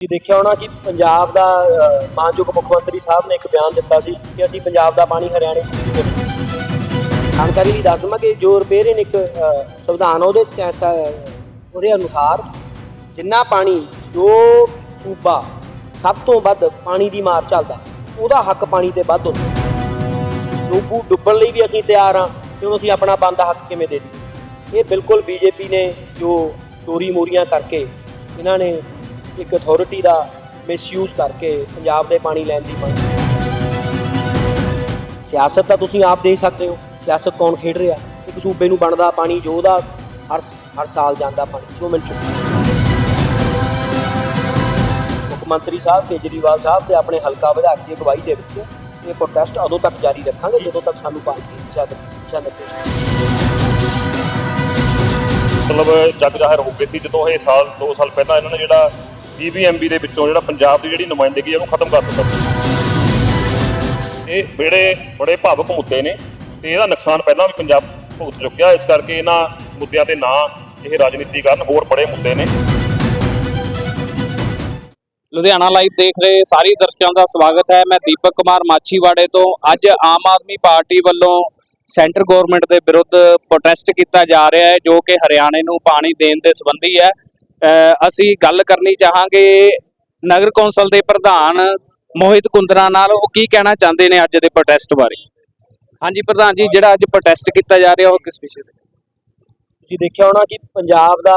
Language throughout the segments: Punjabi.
ਤੁਸੀਂ ਦੇਖਿਆ ਹੋਣਾ ਕਿ ਪੰਜਾਬ ਦਾ ਮਾਨਯੋਗ ਮੁੱਖ ਮੰਤਰੀ ਸਾਹਿਬ ਨੇ ਇੱਕ ਬਿਆਨ ਦਿੱਤਾ ਸੀ ਕਿ ਅਸੀਂ ਪੰਜਾਬ ਦਾ ਪਾਣੀ ਹਰਿਆਣੇ ਨੂੰ ਨਹੀਂ ਜਾਣਕਾਰੀ ਲਈ ਦੱਸ ਦਵਾਂ ਕਿ ਜੋ ਰਿਪੇਅਰਿੰਗ ਇੱਕ ਸੰਵਿਧਾਨ ਉਹਦੇ ਉਹਦੇ ਅਨੁਸਾਰ ਜਿੰਨਾ ਪਾਣੀ ਜੋ ਸੂਬਾ ਸਭ ਤੋਂ ਵੱਧ ਪਾਣੀ ਦੀ ਮਾਰ ਚੱਲਦਾ ਉਹਦਾ ਹੱਕ ਪਾਣੀ ਤੇ ਵੱਧ ਹੁੰਦਾ। ਡੁੱਬੂ ਡੁੱਬਣ ਲਈ ਵੀ ਅਸੀਂ ਤਿਆਰ ਹਾਂ ਕਿਉਂ ਅਸੀਂ ਆਪਣਾ ਬੰਦਾ ਹੱਕ ਕਿਵੇਂ ਦੇ ਦਈਏ? ਇਹ ਬਿਲਕੁਲ ਬੀਜੇਪੀ ਨੇ ਜੋ ਚੋਰੀ ਮੋਰੀਆਂ ਕਰਕੇ ਇਹਨਾਂ ਨੇ ਇੱਕ ਅਥਾਰਟੀ ਦਾ ਮਿਸਯੂਜ਼ ਕਰਕੇ ਪੰਜਾਬ ਦੇ ਪਾਣੀ ਲੈਣ ਦੀ ਮੰਗ। ਸਿਆਸਤ ਤਾਂ ਤੁਸੀਂ ਆਪ ਦੇਖ ਸਕਦੇ ਹੋ, ਸਿਆਸਤ ਕੌਣ ਖੇਡ ਰਿਹਾ? ਇੱਕ ਸੂਬੇ ਨੂੰ ਬਣਦਾ ਪਾਣੀ, ਜੋ ਉਹਦਾ ਹਰ ਹਰ ਸਾਲ ਜਾਂਦਾ ਪਾਣੀ, ਜੋ ਮਿਲ ਚੁੱਕਾ। ਮੁੱਖ ਮੰਤਰੀ ਸਾਹਿਬ ਕੇਜਰੀਵਾਲ ਸਾਹਿਬ ਤੇ ਆਪਣੇ ਹਲਕਾ ਵਿਧਾਇਕ ਦੀ ਅਗਵਾਈ ਦੇ ਵਿੱਚ ਇਹ ਪ੍ਰੋਟੈਸਟ ਉਦੋਂ ਤੱਕ ਜਾਰੀ ਰੱਖਾਂਗੇ ਜਦੋਂ ਤੱਕ ਸਾਨੂੰ ਪਾਣੀ ਦੀ ਦਿਸ਼ਾ ਦਿਸ਼ਾ ਮਤਲਬ ਜੱਗ ਜ਼ਾਹਿਰ ਹੋ ਗਏ ਸੀ, ਜਦੋਂ ਇਹ ਸਾਲ 2 ਸਾਲ ਪਹਿਲਾਂ ਇਹਨਾਂ ਨੇ ਜਿਹੜਾ ਬੀਬੀਐਮਬੀ ਦੇ ਵਿੱਚੋਂ ਜਿਹੜਾ ਪੰਜਾਬ ਦੀ ਜਿਹੜੀ ਨੁਮਾਇੰਦਗੀ ਉਹਨੂੰ ਖਤਮ ਕਰ ਦਿੱਤਾ। ਇਹ ਬੜੇ ਬੜੇ ਭਾਵਕ ਮੁੱਦੇ ਨੇ ਤੇ ਇਹਦਾ ਨੁਕਸਾਨ ਪਹਿਲਾਂ ਵੀ ਪੰਜਾਬ ਭੁਗਤ ਚੁੱਕਿਆ। ਇਸ ਕਰਕੇ ਇਹਨਾਂ ਮੁੱਦਿਆਂ ਤੇ ਨਾ ਇਹ ਰਾਜਨੀਤੀ ਕਰਨ ਹੋਰ ਬੜੇ ਮੁੱਦੇ ਨੇ। ਲੁਧਿਆਣਾ ਲਾਈਵ ਦੇਖ ਰਹੇ ਸਾਰੇ ਦਰਸ਼ਕਾਂ ਦਾ ਸਵਾਗਤ ਹੈ। ਮੈਂ ਦੀਪਕ ਕੁਮਾਰ ਮਾਛੀਵਾੜੇ ਤੋਂ। ਅੱਜ ਆਮ ਆਦਮੀ ਪਾਰਟੀ ਵੱਲੋਂ ਸੈਂਟਰ ਗਵਰਨਮੈਂਟ ਦੇ ਵਿਰੁੱਧ ਪ੍ਰੋਟੈਸਟ ਕੀਤਾ ਜਾ ਰਿਹਾ ਹੈ, ਜੋ ਕਿ ਹਰਿਆਣੇ ਨੂੰ ਪਾਣੀ ਦੇਣ ਦੇ ਸੰਬੰਧੀ ਹੈ। ਅਸੀਂ ਗੱਲ ਕਰਨੀ ਚਾਹਾਂਗੇ ਨਗਰ ਕੌਂਸਲ ਦੇ ਪ੍ਰਧਾਨ ਮੋਹਿਤ ਕੁੰਦਰਾ ਨਾਲ। ਉਹ ਕੀ ਕਹਿਣਾ ਚਾਹੁੰਦੇ ਨੇ ਅੱਜ ਦੇ ਪ੍ਰੋਟੈਸਟ ਬਾਰੇ? ਹਾਂਜੀ ਪ੍ਰਧਾਨ ਜੀ, ਜਿਹੜਾ ਅੱਜ ਪ੍ਰੋਟੈਸਟ ਕੀਤਾ ਜਾ ਰਿਹਾ, ਉਹ ਕਿਸ ਵਿਸ਼ੇ ਤੇ? ਤੁਸੀਂ ਦੇਖਿਆ ਹੋਣਾ ਕਿ ਪੰਜਾਬ ਦਾ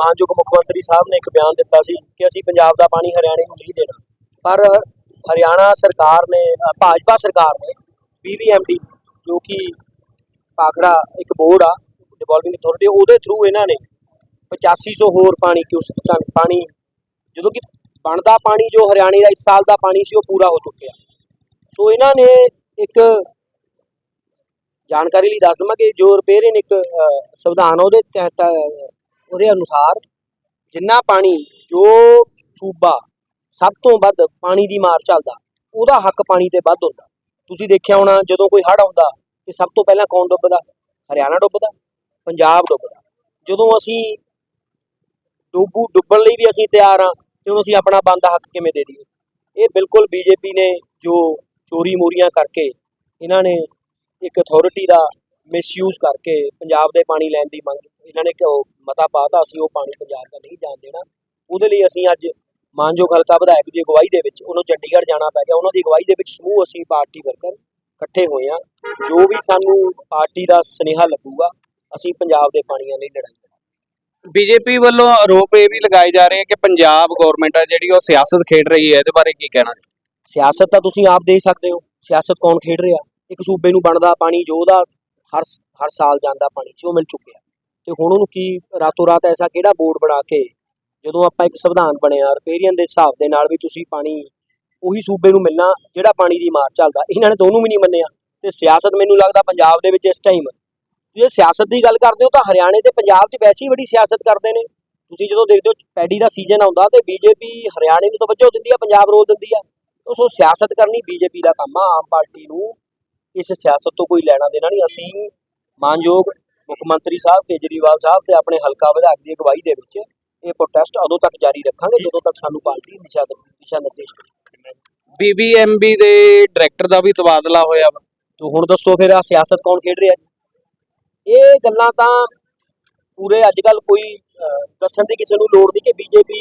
ਮਾਨਯੋਗ ਮੁੱਖ ਮੰਤਰੀ ਸਾਹਿਬ ਨੇ ਇੱਕ ਬਿਆਨ ਦਿੱਤਾ ਸੀ ਕਿ ਅਸੀਂ ਪੰਜਾਬ ਦਾ ਪਾਣੀ ਹਰਿਆਣੇ ਨੂੰ ਨਹੀਂ ਦੇਣਾ। ਪਰ ਹਰਿਆਣਾ ਸਰਕਾਰ ਨੇ ਭਾਜਪਾ ਸਰਕਾਰ ਨੇ ਬੀਬੀਐਮਡੀ ਜੋ ਕਿ ਪਾਖੜਾ ਇੱਕ ਬੋਰਡ ਆ, ਡਿਵੋਲਵਿੰਗ ਅਥਾਰਟੀ, ਉਹਦੇ ਥਰੂ ਇਹਨਾਂ ਨੇ 8500 ਹੋਰ ਪਾਣੀ ਕਿਉਂ ਟਨ ਪਾਣੀ, ਜਦੋਂ ਕਿ ਬਣਦਾ ਪਾਣੀ ਜੋ ਹਰਿਆਣੇ ਦਾ ਇਸ ਸਾਲ ਦਾ ਪਾਣੀ ਸੀ, ਉਹ ਪੂਰਾ ਹੋ ਚੁੱਕਿਆ। ਸੋ ਇਹਨਾਂ ਨੇ ਇੱਕ ਜਾਣਕਾਰੀ ਲਈ ਦੱਸ ਦਵਾਂ ਕਿ ਜੋ ਰਿਪੇਅਰਿੰਗ ਇੱਕ ਸੰਵਿਧਾਨ ਉਹਦੇ ਤਹਿਤ ਉਹਦੇ ਅਨੁਸਾਰ ਜਿੰਨਾ ਪਾਣੀ ਜੋ ਸੂਬਾ ਸਭ ਤੋਂ ਵੱਧ ਪਾਣੀ ਦੀ ਮਾਰ ਚੱਲਦਾ ਉਹਦਾ ਹੱਕ ਪਾਣੀ ਤੇ ਵੱਧ ਹੁੰਦਾ। ਤੁਸੀਂ ਦੇਖਿਆ ਹੋਣਾ, ਜਦੋਂ ਕੋਈ ਹੜ੍ਹ ਆਉਂਦਾ ਤੇ ਸਭ ਤੋਂ ਪਹਿਲਾਂ ਕੌਣ ਡੁੱਬਦਾ? ਹਰਿਆਣਾ ਡੁੱਬਦਾ, ਪੰਜਾਬ ਡੁੱਬਦਾ। ਜਦੋਂ ਅਸੀਂ ਡੁੱਬੂ, ਡੁੱਬਣ ਲਈ ਵੀ ਅਸੀਂ ਤਿਆਰ ਹਾਂ ਤੇ ਹੁਣ ਅਸੀਂ ਆਪਣਾ ਬੰਦਾ ਹੱਕ ਕਿਵੇਂ ਦੇ ਦਈਏ? ਇਹ ਬਿਲਕੁਲ ਬੀਜੇਪੀ ਨੇ ਜੋ ਚੋਰੀ ਮੋਰੀਆਂ ਕਰਕੇ ਇਹਨਾਂ ਨੇ ਇੱਕ ਅਥਾਰਟੀ ਦਾ ਮਿਸਯੂਜ਼ ਕਰਕੇ ਪੰਜਾਬ ਦੇ ਪਾਣੀ ਲੈਣ ਦੀ ਮੰਗ, ਇਹਨਾਂ ਨੇ ਕਿਉਂ ਮਤਾ ਪਾਤਾ ਅਸੀਂ ਉਹ ਪਾਣੀ ਪੰਜਾਬ ਦਾ ਨਹੀਂ ਜਾਣ ਦੇਣਾ। ਉਹਦੇ ਲਈ ਅਸੀਂ ਅੱਜ ਮਾਨਯੋਗ ਹਲਕਾ ਵਿਧਾਇਕ ਦੀ ਅਗਵਾਈ ਦੇ ਵਿੱਚ, ਉਹਨੂੰ ਚੰਡੀਗੜ੍ਹ ਜਾਣਾ ਪੈ ਗਿਆ। ਉਹਨਾਂ ਦੀ ਅਗਵਾਈ ਦੇ ਵਿੱਚ ਸਮੂਹ ਅਸੀਂ ਪਾਰਟੀ ਵਰਕਰ ਇਕੱਠੇ ਹੋਏ ਹਾਂ। ਜੋ ਵੀ ਸਾਨੂੰ ਪਾਰਟੀ ਦਾ ਸੁਨੇਹਾ ਲੱਗੂਗਾ, ਅਸੀਂ ਪੰਜਾਬ ਦੇ ਪਾਣੀਆਂ ਲਈ ਲੜਾਈ ਬੀਜੇਪੀ ਵੱਲੋਂ ਆਰੋਪ ਇਹ ਵੀ ਲਗਾਏ ਜਾ ਰਹੇ ਹੈ ਕਿ ਪੰਜਾਬ ਗਵਰਨਮੈਂਟ ਹੈ ਜਿਹੜੀ ਉਹ ਸਿਆਸਤ ਖੇਡ ਰਹੀ ਹੈ, ਇਹਦੇ ਬਾਰੇ ਕੀ ਕਹਿਣਾ? ਸਿਆਸਤ ਤਾਂ ਤੁਸੀਂ ਆਪ ਦੇਖ ਸਕਦੇ ਹੋ, ਸਿਆਸਤ ਕੌਣ ਖੇਡ ਰਿਹਾ? ਇੱਕ ਸੂਬੇ ਨੂੰ ਬਣਦਾ ਪਾਣੀ, ਜੋ ਉਹਦਾ ਹਰ ਹਰ ਸਾਲ ਜਾਂਦਾ ਪਾਣੀ ਸੀ ਉਹ ਮਿਲ ਚੁੱਕਿਆ। ਤੇ ਹੁਣ ਉਹਨੂੰ ਕੀ ਰਾਤੋਂ ਰਾਤ ਐਸਾ ਕਿਹੜਾ ਬੋਰਡ ਬਣਾ ਕੇ ਜਦੋਂ ਆਪਾਂ ਇੱਕ ਸੰਵਿਧਾਨ ਬਣਿਆ ਰਿਪੇਰੀਅਨ ਦੇ ਹਿਸਾਬ ਦੇ ਨਾਲ ਵੀ ਤੁਸੀਂ ਪਾਣੀ, ਉਹੀ ਸੂਬੇ ਨੂੰ ਮਿਲਣਾ, ਜਿਹੜਾ ਪਾਣੀ ਦੀ ਮਾਰ ਚੱਲਦਾ, ਇਹਨਾਂ ਨੇ ਦੋਨੋਂ ਵੀ ਨਹੀਂ ਮੰਨਿਆ। ਤੇ ਸਿਆਸਤ ਮੈਨੂੰ ਲੱਗਦਾ ਪੰਜਾਬ ਦੇ ਵਿੱਚ ਇਸ ਟਾਈਮ ਜੇ ਸਿਆਸਤ ਦੀ ਗੱਲ ਕਰਦੇ ਹੋ ਤਾਂ ਹਰਿਆਣੇ ਤੇ ਪੰਜਾਬ 'ਚ ਵੈਸੇ ਹੀ ਬੜੀ ਸਿਆਸਤ ਕਰਦੇ ਨੇ। ਤੁਸੀਂ ਜਦੋਂ ਦੇਖਦੇ ਹੋ ਪੈਡੀ ਦਾ ਸੀਜ਼ਨ ਆਉਂਦਾ ਤੇ ਬੀਜੇਪੀ ਹਰਿਆਣੇ ਨੂੰ ਤਵੱਜੋ ਦਿੰਦੀ ਆ ਪੰਜਾਬ ਰੋਲ ਦਿੰਦੀ ਆ। ਸੋ ਸਿਆਸਤ ਕਰਨੀ ਬੀਜੇਪੀ ਦਾ ਕੰਮ ਆ ਆਮ ਪਾਰਟੀ ਨੂੰ ਇਸ ਸਿਆਸਤ ਤੋਂ ਕੋਈ ਲੈਣਾ ਦੇਣਾ ਨਹੀਂ। ਅਸੀਂ ਮਾਨਯੋਗ ਮੁੱਖ ਮੰਤਰੀ ਸਾਹਿਬ ਕੇਜਰੀਵਾਲ ਸਾਹਿਬ ਤੇ ਆਪਣੇ ਹਲਕਾ ਵਿਧਾਇਕ ਦੀ ਅਗਵਾਈ ਦੇ ਵਿੱਚ ਇਹ ਪ੍ਰੋਟੈਸਟ ਉਦੋਂ ਤੱਕ ਜਾਰੀ ਰੱਖਾਂਗੇ ਜਦੋਂ ਤੱਕ ਸਾਨੂੰ ਪਾਰਟੀ ਦਿਸ਼ਾ ਦਿਸ਼ਾ ਨਿਰਦੇਸ਼ ਬੀਬੀਐਮਬੀ ਦੇ ਡਾਇਰੈਕਟਰ ਦਾ ਵੀ ਤਬਾਦਲਾ ਹੋਇਆ ਵਾ। ਤੋ ਹੁਣ ਦੱਸੋ ਫਿਰ ਆ ਸਿਆਸਤ ਕੌਣ ਖੇਡ ਰਿਹਾ ਇਹ ਗੱਲਾਂ ਤਾਂ ਪੂਰੇ ਅੱਜ ਕੱਲ ਕੋਈ ਦੱਸਣ ਦੀ ਕਿਸੇ ਨੂੰ ਲੋੜ ਨਹੀਂ ਕਿ ਬੀਜੇਪੀ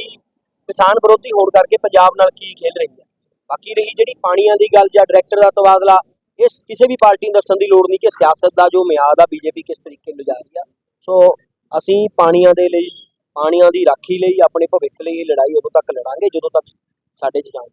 ਕਿਸਾਨ ਵਿਰੋਧੀ ਹੋਣ ਕਰਕੇ ਪੰਜਾਬ ਨਾਲ ਕੀ ਖੇਲ ਰਹੀ ਹੈ। ਬਾਕੀ ਰਹੀ ਜਿਹੜੀ ਪਾਣੀਆਂ ਦੀ ਗੱਲ ਜਾਂ ਡਾਇਰੈਕਟਰ ਦਾ ਤਬਾਦਲਾ, ਇਸ ਕਿਸੇ ਵੀ ਪਾਰਟੀ ਨੂੰ ਦੱਸਣ ਦੀ ਲੋੜ ਨਹੀਂ ਕਿ ਸਿਆਸਤ ਦਾ ਜੋ ਮਿਆਦ ਆ ਬੀਜੇਪੀ ਕਿਸ ਤਰੀਕੇ ਲਿਜਾ ਰਹੀ ਆ। ਸੋ ਅਸੀਂ ਪਾਣੀਆਂ ਦੇ ਲਈ, ਪਾਣੀਆਂ ਦੀ ਰਾਖੀ ਲਈ, ਆਪਣੇ ਭਵਿੱਖ ਲਈ ਇਹ ਲੜਾਈ ਉਦੋਂ ਤੱਕ ਲੜਾਂਗੇ, ਜਦੋਂ ਤੱਕ ਸਾਡੇ 'ਚ ਜਾਨ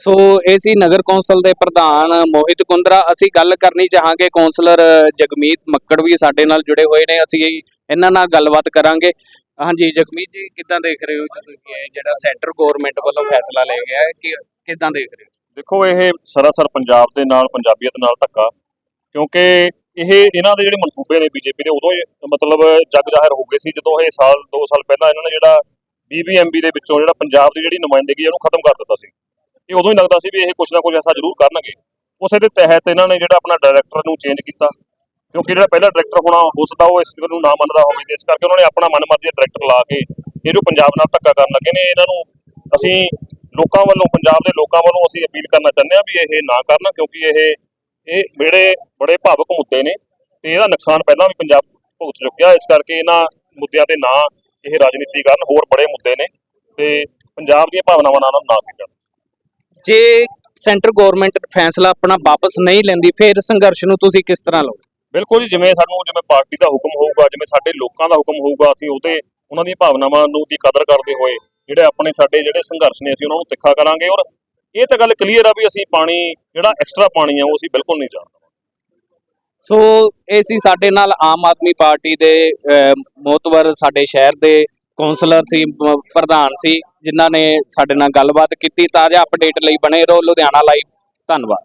ਸੋ ਇਹ ਸੀ ਨਗਰ ਕੌਂਸਲ ਦੇ ਪ੍ਰਧਾਨ ਮੋਹਿਤ ਕੁੰਦਰਾ। ਅਸੀਂ ਗੱਲ ਕਰਨੀ ਚਾਹਾਂਗੇ ਕੌਂਸਲਰ ਜਗਮੀਤ ਮੱਕੜ ਵੀ ਸਾਡੇ ਨਾਲ ਜੁੜੇ ਹੋਏ ਨੇ। ਅਸੀਂ ਇਹਨਾਂ ਨਾਲ ਗੱਲਬਾਤ ਕਰਾਂਗੇ। ਹਾਂਜੀ, ਜਗਮੀਤ ਜੀ, ਕਿੱਦਾਂ ਦੇਖ ਰਹੇ ਹੋ ਤੁਸੀਂ ਜਿਹੜਾ ਸੈਂਟਰ ਗਵਰਨਮੈਂਟ ਵੱਲੋਂ ਫੈਸਲਾ ਲਿਆ ਗਿਆ ਹੈ? ਕਿ ਕਿੱਦਾਂ ਦੇਖ ਰਹੇ ਹੋ? ਦੇਖੋ, ਇਹ ਸਰਾਸਰ ਪੰਜਾਬ ਦੇ ਨਾਲ, ਪੰਜਾਬੀਅਤ ਨਾਲ ਧੱਕਾ। ਕਿਉਂਕਿ ਇਹ ਇਹਨਾਂ ਦੇ ਜਿਹੜੇ ਮਨਸੂਬੇ ਨੇ ਬੀਜੇਪੀ ਦੇ, ਉਦੋਂ ਹੀ ਮਤਲਬ ਜੱਗ ਜ਼ਾਹਿਰ ਹੋ ਗਏ ਸੀ, ਜਦੋਂ ਇਹ ਸਾਲ 2 ਸਾਲ ਪਹਿਲਾਂ ਇਹਨਾਂ ਨੇ ਜਿਹੜਾ ਬੀਬੀਐਮਬੀ ਦੇ ਵਿੱਚੋਂ ਜਿਹੜਾ ਪੰਜਾਬ ਦੀ ਜਿਹੜੀ ਨੁਮਾਇੰਦਗੀ ਉਹਨੂੰ ਖਤਮ ਕਰ ਦਿੱਤਾ ਸੀ। ਇਹ ਉਦੋਂ ਹੀ ਲੱਗਦਾ ਸੀ ਵੀ ਇਹ ਕੁਝ ਨਾ ਕੁਝ ਐਸਾ ਜ਼ਰੂਰ ਕਰਨਗੇ। ਉਸੇ ਦੇ ਤਹਿਤ ਇਹਨਾਂ ਨੇ ਜਿਹੜਾ ਆਪਣਾ ਡਾਇਰੈਕਟਰ ਨੂੰ ਚੇਂਜ ਕੀਤਾ। ਕਿਉਂਕਿ ਜਿਹੜਾ ਪਹਿਲਾ ਡਾਇਰੈਕਟਰ ਹੋਣਾ ਹੋ ਸਕਦਾ ਉਹ ਇਸ ਨੂੰ ਨਾ ਮੰਨਦਾ ਹੋਵੇ ਤੇ ਇਸ ਕਰਕੇ ਉਹਨਾਂ ਨੇ ਆਪਣਾ ਮਨਮਰਜ਼ੀ ਦਾ ਡਾਇਰੈਕਟਰ ਲਾ ਕੇ ਇਹ ਜੋ ਪੰਜਾਬ ਨਾਲ ਧੱਕਾ ਕਰਨ ਲੱਗੇ ਨੇ। ਇਹਨਾਂ ਨੂੰ ਅਸੀਂ ਲੋਕਾਂ ਵੱਲੋਂ, ਪੰਜਾਬ ਦੇ ਲੋਕਾਂ ਵੱਲੋਂ ਅਸੀਂ ਅਪੀਲ ਕਰਨਾ ਚਾਹੁੰਦੇ ਹਾਂ ਵੀ ਇਹ ਨਾ ਕਰਨ ਕਿਉਂਕਿ ਇਹ ਇਹ ਜਿਹੜੇ ਬੜੇ ਭਾਵਕ ਮੁੱਦੇ ਨੇ ਤੇ ਇਹਦਾ ਨੁਕਸਾਨ ਪਹਿਲਾਂ ਵੀ ਪੰਜਾਬ ਭੁਗਤ ਚੁੱਕਿਆ। ਇਸ ਕਰਕੇ ਇਹਨਾਂ ਮੁੱਦਿਆਂ ਤੇ ਨਾ ਇਹ ਰਾਜਨੀਤੀ ਕਰਨ ਹੋਰ ਬੜੇ ਮੁੱਦੇ ਨੇ ਤੇ ਪੰਜਾਬ ਦੀਆਂ ਭਾਵਨਾਵਾਂ ਨਾਲ ਨਾ ਖੇਡਣ ਜੇ ਸੈਂਟਰ ਗਵਰਨਮੈਂਟ ਫੈਸਲਾ ਆਪਣਾ ਵਾਪਸ ਨਹੀਂ ਲੈਂਦੀ ਫਿਰ ਸੰਘਰਸ਼ ਨੂੰ ਤੁਸੀਂ ਕਿਸ ਤਰ੍ਹਾਂ ਲਓ ਬਿਲਕੁਲ ਜੀ ਜਿਵੇਂ ਸਾਨੂੰ ਜਿਵੇਂ ਪਾਰਟੀ ਦਾ ਹੁਕਮ ਹੋਊਗਾ ਜਿਵੇਂ ਸਾਡੇ ਲੋਕਾਂ ਦਾ ਹੁਕਮ ਹੋਊਗਾ ਅਸੀਂ ਉਹਦੇ ਉਹਨਾਂ ਦੀਆਂ ਭਾਵਨਾਵਾਂ ਨੂੰ ਦੀ ਕਦਰ ਕਰਦੇ ਹੋਏ ਜਿਹੜੇ ਆਪਣੇ ਸਾਡੇ ਜਿਹੜੇ ਸੰਘਰਸ਼ ਨੇ ਅਸੀਂ ਉਹਨਾਂ ਨੂੰ ਤਿੱਖਾ ਕਰਾਂਗੇ ਔਰ ਇਹ ਤਾਂ ਗੱਲ ਕਲੀਅਰ ਆ ਵੀ ਅਸੀਂ ਪਾਣੀ ਜਿਹੜਾ ਐਕਸਟਰਾ ਪਾਣੀ ਆ ਉਹ ਅਸੀਂ ਬਿਲਕੁਲ ਨਹੀਂ ਜਾਣਦੇ ਸੋ ਇਹ ਸੀ ਸਾਡੇ ਨਾਲ ਆਮ ਆਦਮੀ ਪਾਰਟੀ ਦੇ ਅਹ, ਮੋਹਤਵਰ ਸਾਡੇ ਸ਼ਹਿਰ ਦੇ ਕੌਂਸਲਰ ਸੀ ਪ੍ਰਧਾਨ ਸੀ। ਜਿਨ੍ਹਾਂ ਨੇ ਸਾਡੇ ਨਾਲ ਗੱਲਬਾਤ ਕੀਤੀ ਤਾਜ਼ਾ ਅਪਡੇਟ ਲਈ ਬਣੇ ਰਹੋ ਲੁਧਿਆਣਾ ਲਾਈਵ ਧੰਨਵਾਦ।